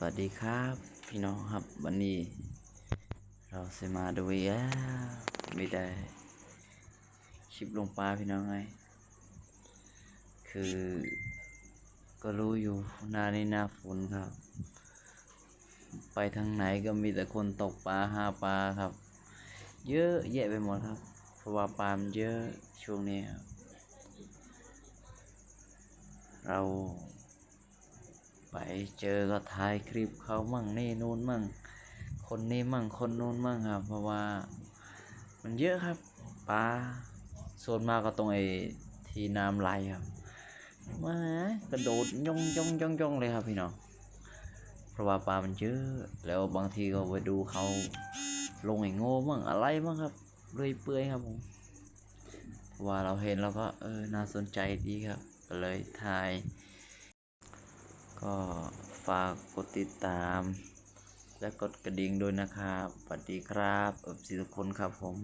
สวัสดีครับ พี่น้องครับวันนี้ เราจะมาดูอีกแล้วไม่ได้คลิปลงปลาพี่น้องไง คือ ก็รู้อยู่หน้านี้หน้าฝนครับ ไปทางไหนก็มีแต่คนตกปลาหาปลาครับ เยอะแยะไปหมดครับเพราะว่าปลามันเยอะช่วงนี้ครับเรา เจอก็ถ่ายคลิปเขามั่งนี่นู่นมั่ง คนนี้มั่งคนนู้นมั่งครับ เพราะว่ามันเยอะครับปลาส่วนมากก็ตรงไอ้ที่น้ำไหลครับมากระโดดย่องย่องย่องย่องเลยครับพี่น้องเพราะว่าปลามันเยอะแล้วบางทีก็ไปดูเขาลงไอ้โง่มั่งอะไรมั่งครับเรื่อยเปื่อยครับผมเพราะว่าเราเห็นแล้วก็เออน่าสนใจดีครับก็เลยถ่าย ก็ฝากกดติดตาม และกดกระดิ่งด้วยนะครับสวัสดีครับเอฟซีทุกคนครับผม